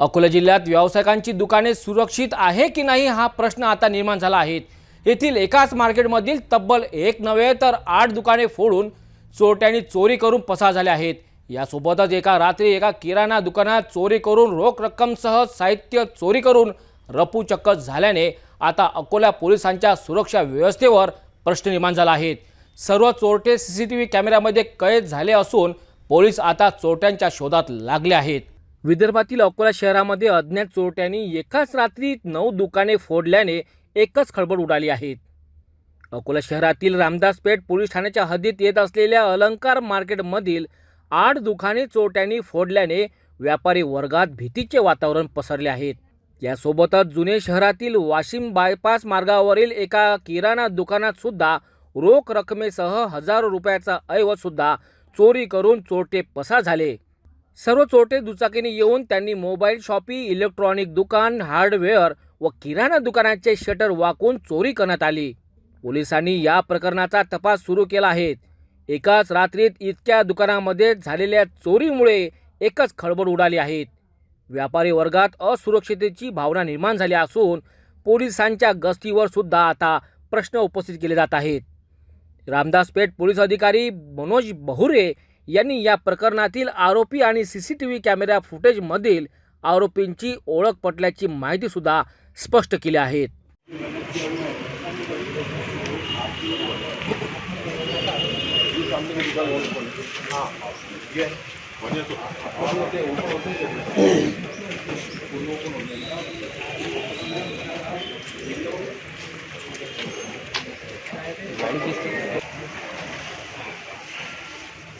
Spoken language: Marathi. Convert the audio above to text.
अकोला जिल्ह्यात व्यावसायिकांची दुकाने सुरक्षित आहे की नाही हा प्रश्न आता निर्माण झाला आहे. येथील एकाच मार्केटमधील तब्बल एक नव्हे तर आठ दुकाने फोडून चोरट्यांनी चोरी करून पसार झाले आहेत. यासोबतच एका रात्री एका किराणा दुकानात चोरी करून रोख रक्कमसह साहित्य चोरी करून रपू चक्क झाल्याने आता अकोला पोलिसांच्या सुरक्षा व्यवस्थेवर प्रश्न निर्माण झाला आहे. सर्व चोरटे सी सी टी व्ही कॅमेऱ्यामध्ये कैद झाले असून पोलीस आता चोरट्यांच्या शोधात लागले आहेत. विदर्भातील अकोला शहरामध्ये अज्ञात चोरट्यांनी एकाच रात्रीत नऊ दुकाने फोडल्याने एकच खळबळ उडाली आहे. अकोला शहरातील रामदासपेठ पोलीस ठाण्याच्या हद्दीत येत असलेल्या अलंकार मार्केटमधील आठ दुकाने चोरट्यांनी फोडल्याने व्यापारी वर्गात भीतीचे वातावरण पसरले आहेत यासोबतच जुने शहरातील वाशिम बायपास मार्गावरील एका किराणा दुकानात सुद्धा रोख रकमेसह हजारो रुपयाचा ऐवजसुद्धा चोरी करून चोरटे पसार झाले. सर्व चोरटे दुचाकीने येऊन त्यांनी मोबाईल शॉपी इलेक्ट्रॉनिक दुकान हार्डवेअर व किराणा दुकानाचे शटर वाकून चोरी करण्यात आली. पोलिसांनी या प्रकरणाचा तपास सुरू केला आहे. एकाच रात्रीत इतक्या दुकानामध्ये झालेल्या चोरीमुळे एकच खळबळ उडाली आहे. व्यापारी वर्गात असुरक्षिततेची भावना निर्माण झाली असून पोलिसांच्या गस्तीवर सुद्धा आता प्रश्न उपस्थित केले जात आहेत. रामदासपेठ पोलीस अधिकारी मनोज बहुरे यांनी या प्रकरणातील आरोपी आणि C C T V camera फुटेजमधील आरोपींची ओळख पटल्याची माहितीसुद्धा स्पष्ट केली आहे.